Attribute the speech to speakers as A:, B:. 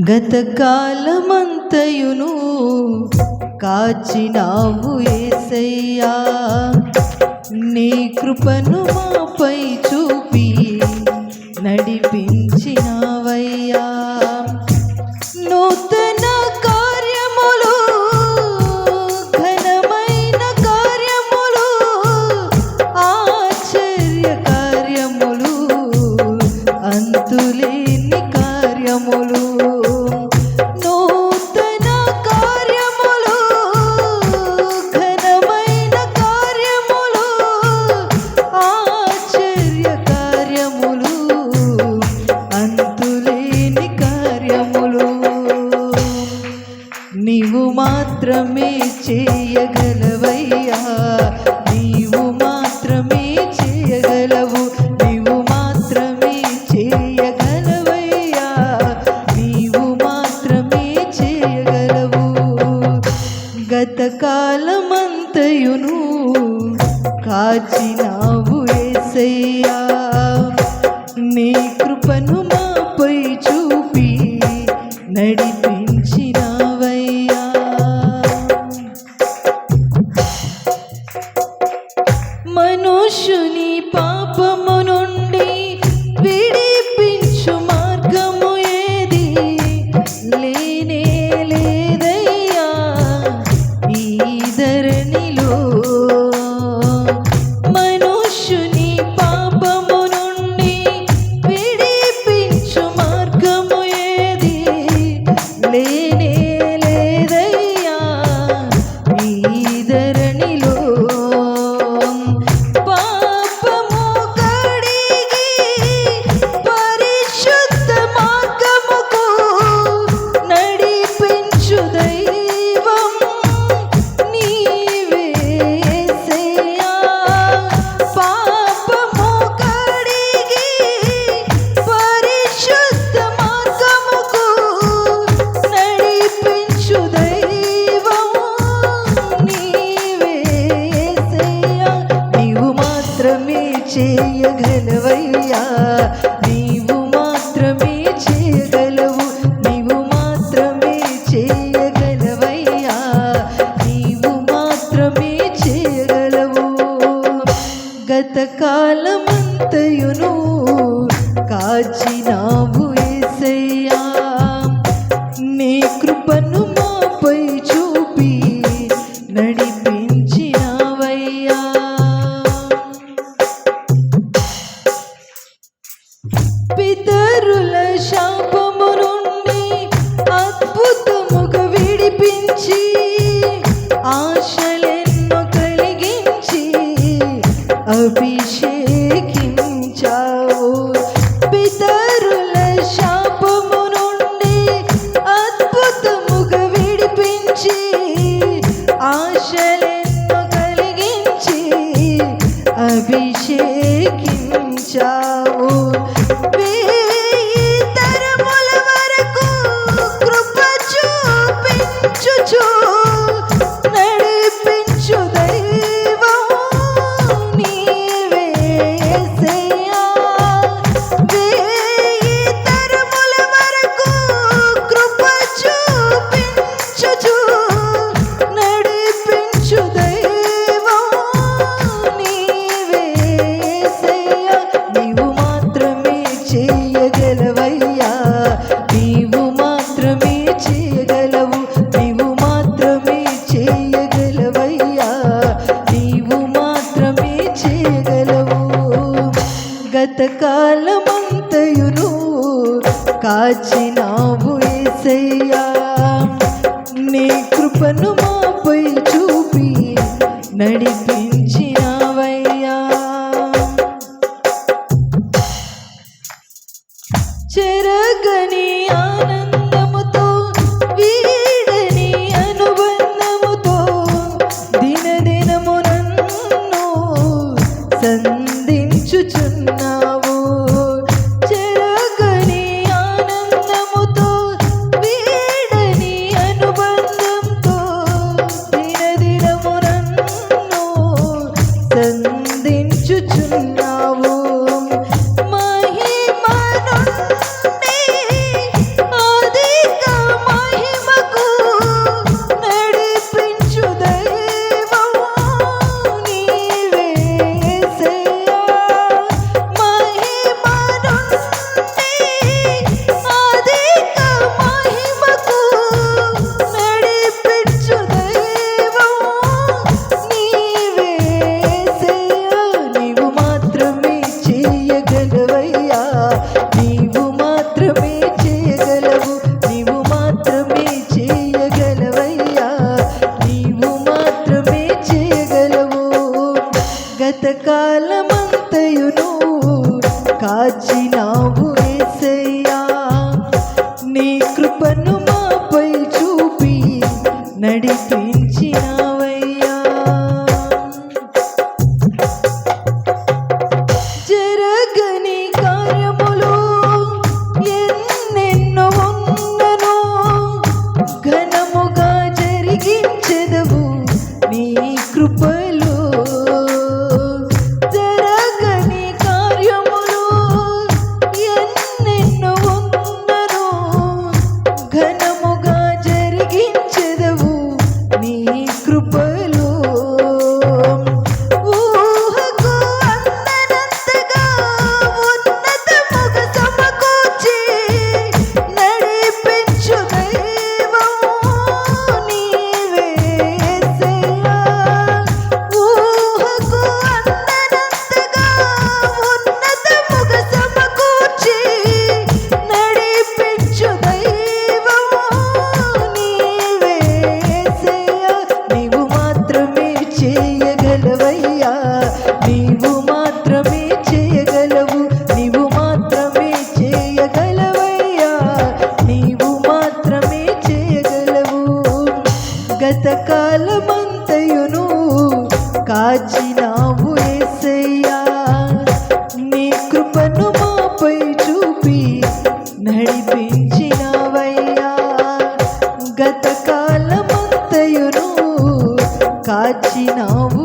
A: గతకాలమంతయును కాచినావు ఏసయ్యా. నీ కృపను మాపై చూపి నడిపించినావయ్యా. నూతన కార్యములు ఘనమైన కార్యములు ఆశ్చర్య కార్యములు అంతులేని కార్యములు. నీవు మాత్రమే చేయగలవయ్యా. నీవు మాత్రమే చేయగలవు. నీవు మాత్రమే చేయగలవయ్యా. నీవు మాత్రమే చేయగలవు. గతకాలమంతయును కాచినావు ఏసయ్యా. నీ కృపను మాపై చూపి నడిపి చేయగలవయ్యా. నీవు మాత్రమే చేయగలవు నీవు మాత్రమే చేయగలవయ్యా. నీవు మాత్రమే చేయగలవు. గతకాలమంతయును కాచినావు ఏసయ్యా. నీ కృపను పితరుల శాపము నుండి అద్భుతముగా విడిపించి ఆశలెన్నో కలిగించి అభిషేకించావు. పితరు చేయగలవు. నీవు మాత్రమే చేయగలవయ్యా. నీవు మాత్రమే చేయగలవు. గతకాలమంతయును కాచినావు ఏసయ్యా. నీ కృపను మాపై చూపి నడిపి కాచినావు. గత కాలమంతయును కాచినావు